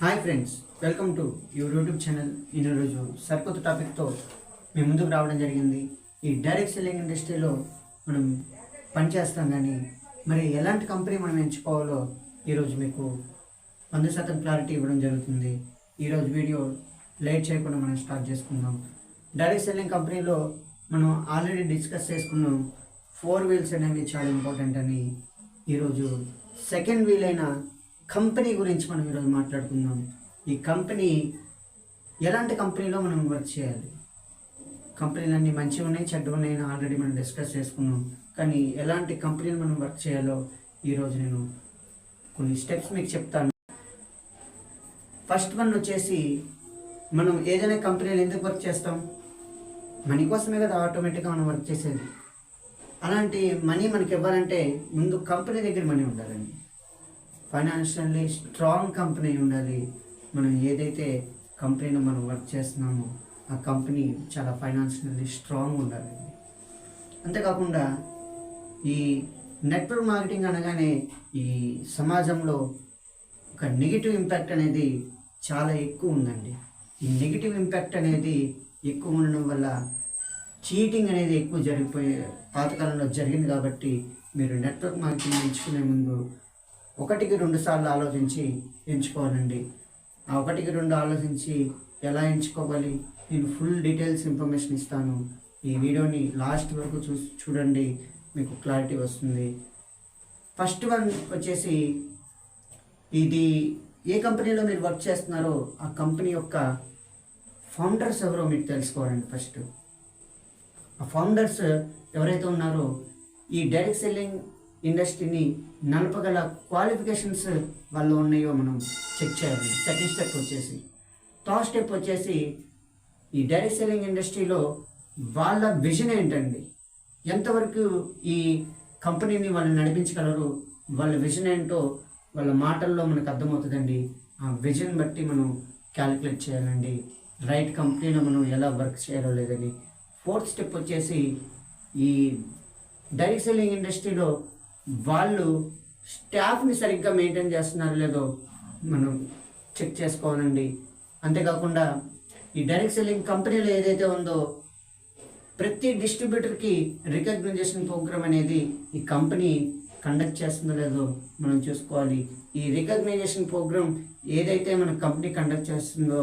Hi friends welcome to your YouTube channel. ఈరోజు సరికొత్త టాపిక్తో మేము ముందుకు రావడం జరిగింది. ఈ డైరెక్ట్ సెల్లింగ్ ఇండస్ట్రీలో మనం పనిచేస్తాం కానీ మరి ఎలాంటి కంపెనీ మనం ఎంచుకోవాలో ఈరోజు మీకు వంద శాతం క్లారిటీ ఇవ్వడం జరుగుతుంది. ఈరోజు వీడియో లేట్ చేయకుండా మనం స్టార్ట్ చేసుకుందాం. డైరెక్ట్ సెల్లింగ్ కంపెనీలో మనం ఆల్రెడీ డిస్కస్ చేసుకున్నాం ఫోర్ వీల్స్ అనేవి చాలా ఇంపార్టెంట్ అని. ఈరోజు సెకండ్ వీల్ అయిన కంపెనీ గురించి మనం ఈరోజు మాట్లాడుకుందాం. ఈ కంపెనీ ఎలాంటి కంపెనీలో మనం వర్క్ చేయాలి? కంపెనీలు అన్నీ మంచిగా ఉన్నాయి చెడ్డ ఉన్నాయి ఆల్రెడీ మనం డిస్కస్ చేసుకున్నాం. కానీ ఎలాంటి కంపెనీలు మనం వర్క్ చేయాలో ఈరోజు నేను కొన్ని స్టెప్స్ మీకు చెప్తాను. ఫస్ట్ వన్ వచ్చేసి మనం ఏదైనా కంపెనీలు ఎందుకు వర్క్ చేస్తాం? మనీ కోసమే కదా ఆటోమేటిక్గా మనం వర్క్ చేసేది. అలాంటి మనీ మనకి ఇవ్వాలంటే ముందు కంపెనీ దగ్గర మనీ ఉండాలండి. ఫైనాన్షియల్లీ స్ట్రాంగ్ కంపెనీ ఉండాలి. మనం ఏదైతే కంపెనీలో మనం వర్క్ చేస్తున్నామో ఆ కంపెనీ చాలా ఫైనాన్షియల్లీ స్ట్రాంగ్ ఉండాలండి అంతేకాకుండా ఈ నెట్వర్క్ మార్కెటింగ్ అనగానే ఈ సమాజంలో ఒక నెగిటివ్ ఇంపాక్ట్ అనేది చాలా ఎక్కువ ఉందండి. ఈ నెగిటివ్ ఇంపాక్ట్ అనేది ఎక్కువ ఉండడం వల్ల చీటింగ్ అనేది ఎక్కువ జరిగిపోయే పాతకాలంలో జరిగింది కాబట్టి మీరు నెట్వర్క్ మార్కెటింగ్ ఎంచుకునే ముందు ఒకటికి రెండు సార్లు ఆలోచించి ఎంచుకోవాలండి ఆ ఒకటికి రెండు ఆలోచించి ఎలా ఎంచుకోవాలి? నేను ఫుల్ డీటెయిల్స్ ఇన్ఫర్మేషన్ ఇస్తాను. ఈ వీడియోని లాస్ట్ వరకు చూ చూడండి. మీకు క్లారిటీ వస్తుంది. ఫస్ట్ వన్ వచ్చేసి ఇది ఏ కంపెనీలో మీరు వర్క్ చేస్తున్నారో ఆ కంపెనీ యొక్క ఫౌండర్స్ ఎవరో మీరు తెలుసుకోవాలండి ఫస్ట్. ఆ ఫౌండర్స్ ఎవరైతే ఉన్నారో ఈ డైరెక్ట్ సెల్లింగ్ ఇండస్ట్రీని నడపగల క్వాలిఫికేషన్స్ వాళ్ళు ఉన్నాయో మనం చెక్ చేయాలి. సెకండ్ స్టెప్ వచ్చేసి థర్డ్ స్టెప్ వచ్చేసి ఈ డైరెక్ట్ సెల్లింగ్ ఇండస్ట్రీలో వాళ్ళ విజన్ ఏంటండి? ఎంతవరకు ఈ కంపెనీని వాళ్ళు నడిపించగలరు? వాళ్ళ విజన్ ఏంటో వాళ్ళ మాటల్లో మనకు అర్థమవుతుందండి. ఆ విజన్ బట్టి మనం క్యాలిక్యులేట్ చేయాలండి. రైట్ కంపెనీలో మనం ఎలా వర్క్ చేయాలో లేదని. ఫోర్త్ స్టెప్ వచ్చేసి ఈ డైరెక్ట్ సెల్లింగ్ ఇండస్ట్రీలో వాళ్ళు స్టాఫ్ని సరిగ్గా మెయింటైన్ చేస్తున్నారో లేదో మనం చెక్ చేసుకోవాలండి. అంతేకాకుండా ఈ డైరెక్ట్ సెల్లింగ్ కంపెనీలో ఏదైతే ఉందో ప్రతి డిస్ట్రిబ్యూటర్కి రికగ్నైజేషన్ ప్రోగ్రామ్ అనేది ఈ కంపెనీ కండక్ట్ చేస్తుందో లేదో మనం చూసుకోవాలి. ఈ రికగ్నైజేషన్ ప్రోగ్రామ్ ఏదైతే మన కంపెనీ కండక్ట్ చేస్తుందో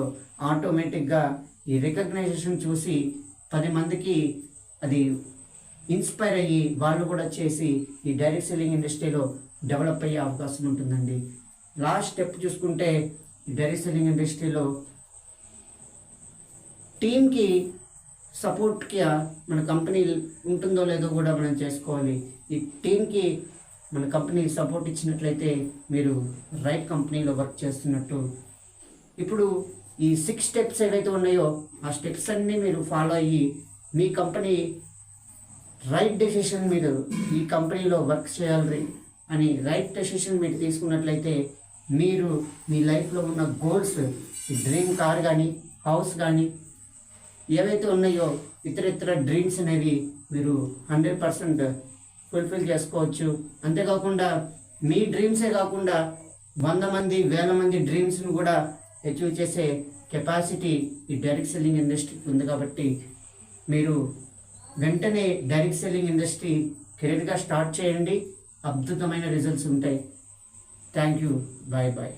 ఆటోమేటిక్గా ఈ రికగ్నైజేషన్ చూసి పది మందికి అది ఇన్స్పైర్ అయ్యి వాళ్ళు కూడా చేసి ఈ డైరెక్ట్ సెల్లింగ్ ఇండస్ట్రీలో డెవలప్ అయ్యే అవకాశం ఉంటుందండి. లాస్ట్ స్టెప్ చూసుకుంటే డైరెక్ట్ సెల్లింగ్ ఇండస్ట్రీలో టీంకి సపోర్ట్కి మన కంపెనీ ఉంటుందో లేదో కూడా మనం చేసుకోవాలి. ఈ టీంకి మన కంపెనీ సపోర్ట్ ఇచ్చినట్లయితే మీరు రైట్ కంపెనీలో వర్క్ చేస్తున్నట్టు. ఇప్పుడు ఈ సిక్స్ స్టెప్స్ ఏవైతే ఉన్నాయో ఆ స్టెప్స్ అన్నీ మీరు ఫాలో అయ్యి మీ కంపెనీ రైట్ డెసిషన్ మీరు ఈ కంపెనీలో వర్క్ చేయాలి అని రైట్ డెసిషన్ మీరు తీసుకున్నట్లయితే మీరు మీ లైఫ్లో ఉన్న గోల్స్ డ్రీమ్ కార్ కానీ హౌస్ కానీ ఏవైతే ఉన్నాయో ఇతర ఇతర డ్రీమ్స్ అనేవి మీరు హండ్రెడ్ పర్సెంట్ ఫుల్ఫిల్ చేసుకోవచ్చు. అంతేకాకుండా మీ డ్రీమ్సే కాకుండా వంద మంది వేల మంది డ్రీమ్స్ని కూడా అచీవ్ చేసే కెపాసిటీ ఈ డైరెక్ట్ సెల్లింగ్ ఇండస్ట్రీకి ఉంది కాబట్టి మీరు వెంటనే డైరెక్ట్ సెల్లింగ్ ఇండస్ట్రీ కెరీర్గా స్టార్ట్ చేయండి. అద్భుతమైన రిజల్ట్స్ ఉంటాయి. Thank you bye bye